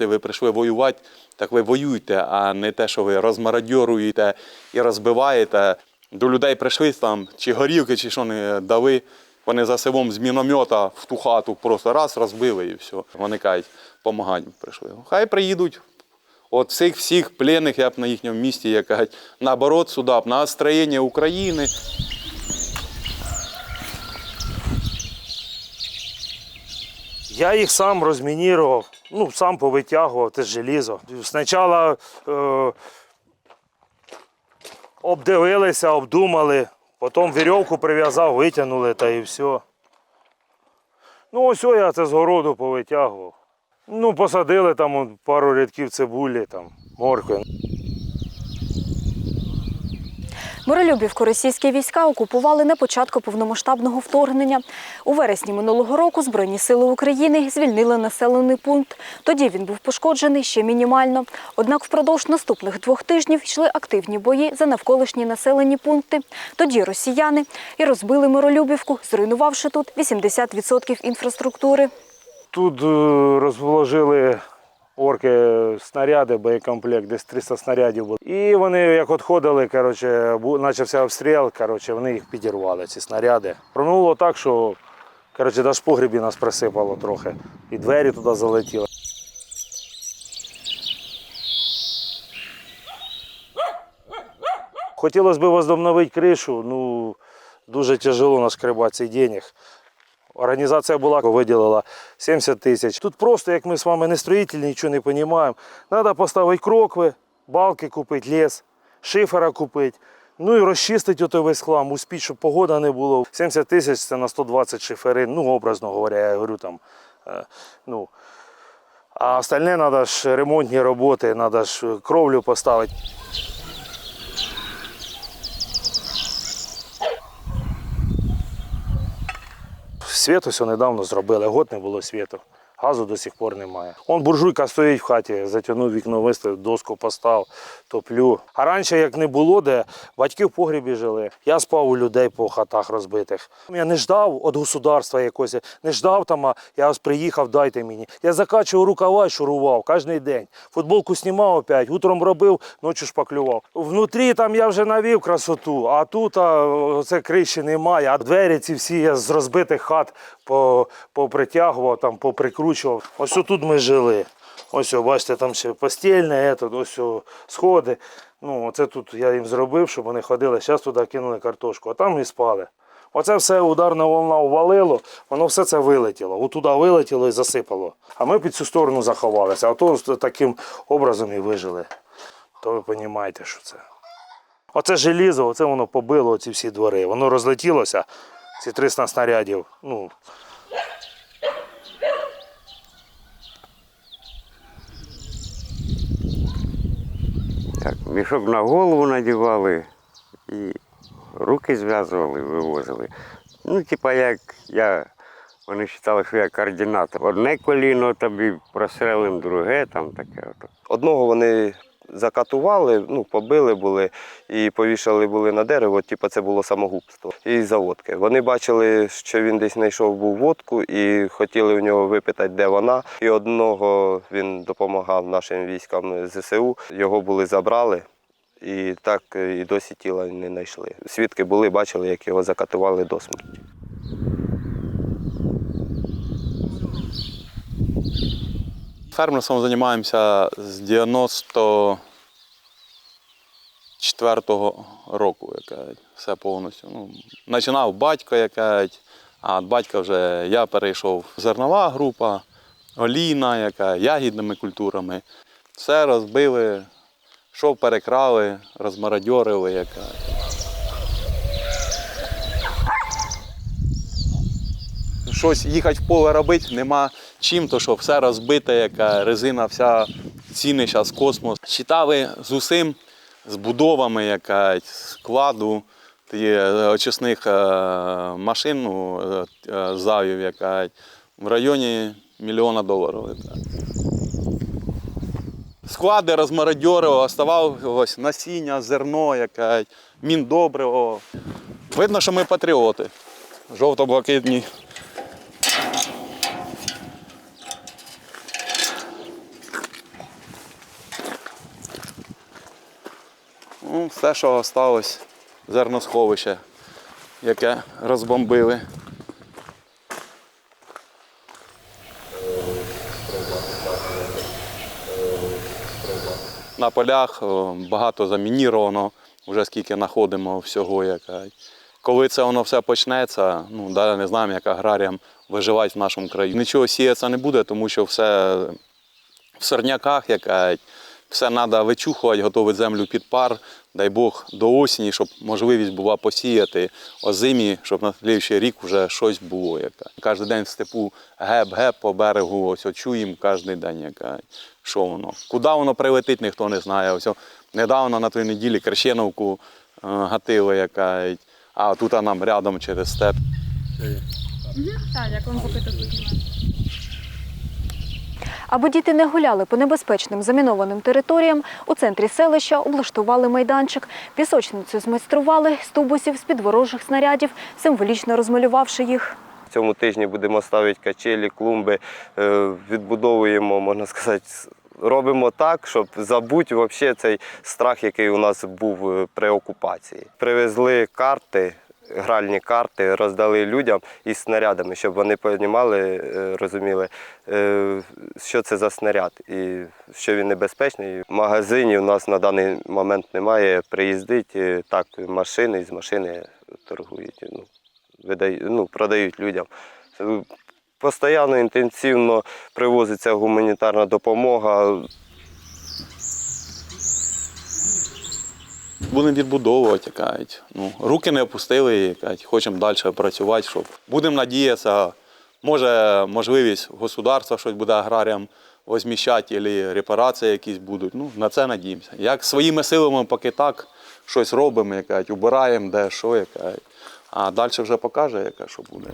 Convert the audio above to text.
Це ви прийшли воювати, так ви воюйте, а не те, що ви розмародьоруєте і розбиваєте. До людей прийшли там, чи горілки, чи що не дали. Вони за селом з міномета в ту хату просто раз розбили і все. Вони кажуть, допомагати прийшли. Хай приїдуть. От всіх всіх пленних я б на їхньому місці, як кажуть, наоборот, сюди б на остроєння України. Я їх сам розмінірував, ну, сам повитягував те желізо. Спочатку е, обдивилися, обдумали, потім вірьовку прив'язав, витягнули та і все. Ну, ось я це з городу повитягував. Ну, посадили там пару рядків цибулі, там, моркви. Миролюбівку російські війська окупували на початку повномасштабного вторгнення. У вересні минулого року Збройні сили України звільнили населений пункт. Тоді він був пошкоджений ще мінімально. Однак впродовж наступних двох тижнів йшли активні бої за навколишні населені пункти. Тоді росіяни і розбили Миролюбівку, зруйнувавши тут 80% інфраструктури. Тут е, розложили орки снаряди, боєкомплект, десь 300 снарядів було. І вони як відходили, коротше, почався обстріл, коротше, вони їх підірвали, ці снаряди. Пронуло так, що коротше, навіть в погребі нас присипало трохи. І двері туди залетіли. Хотілося б возобновити кришу, ну дуже тяжело нашкребати цей денег. Організація була, виділила 70 тисяч. Тут просто, як ми з вами не строїтелі, нічого не розуміємо. Треба поставити крокви, балки купити, ліс, шифера купити. Ну і розчистити отой весь хлам, успіть, щоб погода не було. 70 тисяч це на 120 шиферин, ну, образно говоря, я говорю там. е, ну. А остальне треба ж ремонтні роботи, треба ж кровлю поставити. Світ все недавно зробили, год не було світу. Газу до сих пор немає. Он буржуйка стоїть в хаті, затягнув вікно, виставив, доску постав, топлю. А раніше, як не було, де батьки в погрібі жили, я спав у людей по хатах розбитих. Я не ждав від государства якогось, не ждав там, а я приїхав, дайте мені. Я закачував рукава і шурував кожен день. Футболку знімав опять, утром робив, ночі шпаклював. Внутрі там я вже навів красоту, а тут а, оце криші немає. А двері ці всі я з розбитих хат попритягував, там, поприкручував. Ось тут ми жили. Ось, бачите, там ще постільне, ось сходи. Ну, це тут я їм зробив, щоб вони ходили. Зараз туди кинули картошку, а там і спали. Оце все ударна волна увалило, воно все це вилетіло. Отуди вилетіло і засипало. А ми під цю сторону заховалися. А то таким образом і вижили. То ви розумієте, що це. Оце желізо, оце воно побило ці всі двори. Воно розлетілося, ці 300 снарядів. Ну, мішок на голову надівали і руки зв'язували, вивозили. Ну, типа, як я, вони вважали, що я координатор. Одне коліно тобі прострелим, друге там таке. Одного вони закатували, ну, побили були і повішали були на дерево, типу це було самогубство і заводки. Вони бачили, що він десь знайшов був водку і хотіли в нього випитати, де вона. І одного він допомагав нашим військам ЗСУ. Його були забрали. І так і досі тіла не знайшли. Свідки були, бачили, як його закатували до смерті. Фермерством займаємося з 94-го року, як все повністю. Ну, починав батько, як а від батька вже я перейшов. Зернова група, олійна, яка ягідними культурами. Все розбили, що перекрали, розмародьорили, як щось їхати в поле робити, нема чим, то що все розбите, яка резина, вся ціни зараз космос. Читали з усім, з будовами, яка складу очисних е, машин, ну, е, е, завів, яка в районі мільйона доларів. Склади розмародьорили, оставалось насіння, зерно, яке, міндобриво. Видно, що ми патріоти. Жовто-блакитні Ну, все, що залишилось, зерносховище, яке розбомбили. На полях багато замініровано, вже скільки знаходимо всього. Яка. Коли це воно все почнеться, ну, далі не знаємо, як аграріям виживати в нашому країні. Нічого сіятися не буде, тому що все в сорняках, яка все треба вичухувати, готувати землю під пар. Дай Бог до осені, щоб можливість була посіяти озимі, щоб на слідчий рік вже щось було. Яка. Кожен день в степу геп-геп по берегу, ось чуємо кожен день, яка. що воно. Куди воно прилетить, ніхто не знає. Ось недавно на той неділі Крещеновку е, гатили, яка. а тут нам рядом через степ. Аби діти не гуляли по небезпечним замінованим територіям, у центрі селища облаштували майданчик. Пісочницю змайстрували з тубусів з-під ворожих снарядів, символічно розмалювавши їх. Цьому тижні будемо ставити качелі, клумби, е, відбудовуємо, можна сказати, робимо так, щоб забути вообще цей страх, який у нас був е, при окупації. Привезли карти, гральні карти, роздали людям із снарядами, щоб вони розуміли, е, розуміли, е, що це за снаряд і що він небезпечний. Магазинів у нас на даний момент немає. Приїздить е, так машини, з машини торгують. Ну, видають, ну, продають людям. Постійно інтенсивно привозиться гуманітарна допомога. Будемо відбудовувати, кажуть. Ну, руки не опустили, кажуть, хочемо далі працювати. Щоб... Будемо надіятися, може можливість государства щось буде аграріям возміщати, або репарації якісь будуть. Ну, на це надіємося. Як своїми силами, поки так, щось робимо, як убираємо, де що, як а далі вже покаже, яка що буде.